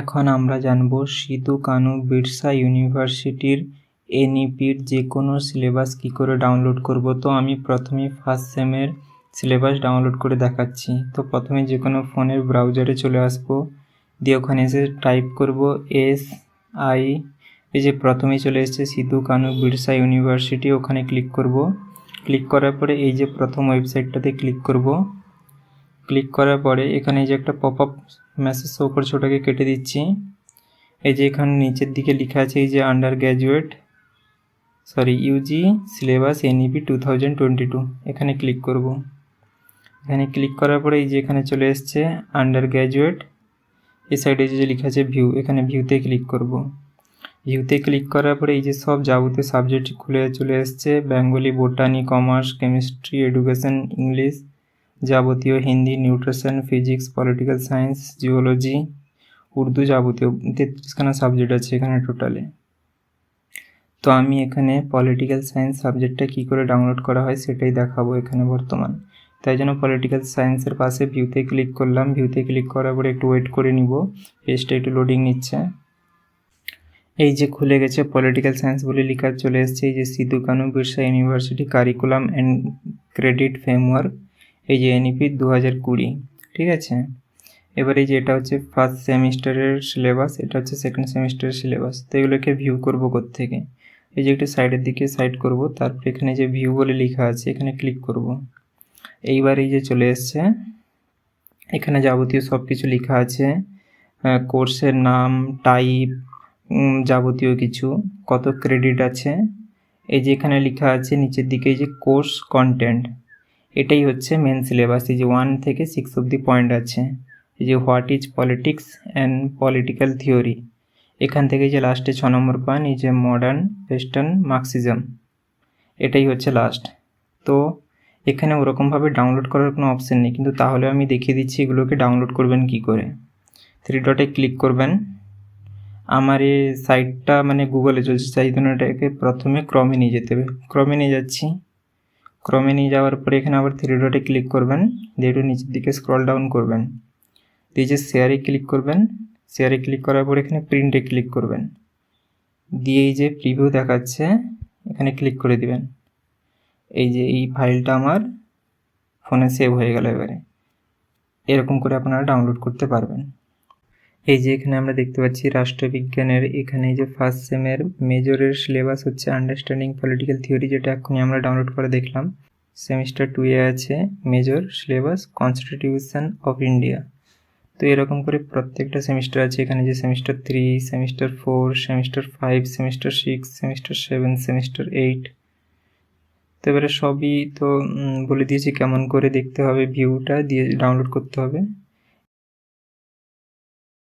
এখন আমরা জানব সিধু কানু বিরসা ইউনিভার্সিটির এনইপির যে কোনো সিলেবাস কী করে ডাউনলোড করব। তো আমি প্রথমে ফার্স্ট সেমের সিলেবাস ডাউনলোড করে দেখাচ্ছি। তো প্রথমে যে কোনো ফোনের ব্রাউজারে চলে আসব। দিয়ে ওখানে এসে টাইপ করব এস আই। এই যে প্রথমেই চলে এসেছে সিধু কানু বিরসা ইউনিভার্সিটি, ওখানে ক্লিক করব। ক্লিক করার পরে এই যে প্রথম ওয়েবসাইটটাতে ক্লিক করব। ক্লিক করার পরে এখানে এই যে একটা পপ আপ মেসেজ শো করছে, ওটাকে কেটে দিচ্ছি। এই যে এখানে নিচের দিকে লেখা আছে, এই যে undergraduate sorry UG syllabus NEP two thousand twenty two এখানে ক্লিক করব। এখানে ক্লিক করার পরে এই যে এখানে চলে এসছে আন্ডার গ্র্যাজুয়েট এই সাইডে যে লেখা আছে ভিউ এখানে ভিউতে ক্লিক করব। ভিউতে ক্লিক করার পরে এই যে সব যাবতীয় সাবজেক্ট খুলে চলে এসছে Bengali botany commerce chemistry education English যাবতীয় Hindi, nutrition, physics, political science, geology, Urdu যাবতীয় তেত্রিশখানা সাবজেক্ট আছে এখানে টোটালে তো আমি এখানে পলিটিক্যাল সায়েন্স সাবজেক্টটা কী করে ডাউনলোড করা হয় সেটাই দেখাবো এখানে বর্তমান। তাই জন্য পলিটিক্যাল সায়েন্সের পাশে ভিউতে ক্লিক করলাম। ভিউতে ক্লিক করার পরে একটু ওয়েট করে নিব। পেজটা একটু লোডিং নিচ্ছে। এই যে খুলে গেছে পলিটিক্যাল সায়েন্স বলে লেখা চলে এসছে। এই যে Sidhu Kanu Birsa university curriculum and credit framework এই যে এনইপি দু হাজার কুড়ি, ঠিক আছে? এবার এই যে এটা হচ্ছে ফার্স্ট সেমিস্টারের সিলেবাস এটা হচ্ছে সেকেন্ড সেমিস্টারের সিলেবাস তো এগুলোকে ভিউ করব থেকে এই যে একটু সাইডের দিকে সাইড করব, তারপর এখানে যে ভিউ বলে লেখা আছে, এখানে ক্লিক করব। এইবার এই যে চলে এসছে, এখানে যাবতীয় সব কিছু লেখা আছে কোর্সের নাম টাইপ যাবতীয় কিছু, কত ক্রেডিট আছে, এই যে এখানে লেখা আছে নিচের দিকে এই যে কোর্স কন্টেন্ট এটাই হচ্ছে মেন সিলেবাস এই যে ওয়ান থেকে সিক্স অব্দি পয়েন্ট আছে। এই যে what is politics and political theory এখান থেকে যে লাস্টে ছ নম্বর পান এই যে মডার্ন ওয়েস্টার্ন মার্কসিজম এটাই হচ্ছে লাস্ট তো এখানে ওরকমভাবে ডাউনলোড করার কোনো অপশান নেই, কিন্তু তাহলে আমি দেখিয়ে দিচ্ছি এগুলোকে ডাউনলোড করবেন কি করে। থ্রি ডটে ক্লিক করবেন। আমার এই সাইটটা মানে গুগলে চলছে চাই জন্য এটাকে প্রথমে ক্রমে নিয়ে যেতে হবে। ক্রমে নিয়ে যাচ্ছি। ক্রমে নিয়ে যাওয়ার পরে এখানে আবার থ্রি ডটে ক্লিক করবেন, দিয়ে একটু নিচের দিকে স্ক্রল ডাউন করবেন। দিয়ে যে শেয়ারে ক্লিক করবেন শেয়ারে ক্লিক করার পর এখানে প্রিন্টে ক্লিক করবেন। দিয়ে এই যে প্রিভিউ দেখাচ্ছে, এখানে ক্লিক করে দিবেন। এই যে এই ফাইলটা আমার ফোনে সেভ হয়ে গেল এবারে। এরকম করে আপনারা ডাউনলোড করতে পারবেন। এই যে এখানে আমরা দেখতে পাচ্ছি রাষ্ট্রবিজ্ঞানের এখানে যে ফার্স্ট সেমের মেজরের সিলেবাস হচ্ছে আন্ডারস্ট্যান্ডিং পলিটিক্যাল থিওরি যেটা এখনই আমরা ডাউনলোড করে দেখলাম। সেমিস্টার টু এ আছে major syllabus constitution of India তো এরকম করে প্রত্যেকটা সেমিস্টার আছে। এখানে যে semester three semester four semester five semester six semester seven semester eight তো এবারে সবই তো বলে দিয়েছি কেমন করে দেখতে হবে ভিউটা দিয়ে ডাউনলোড করতে হবে।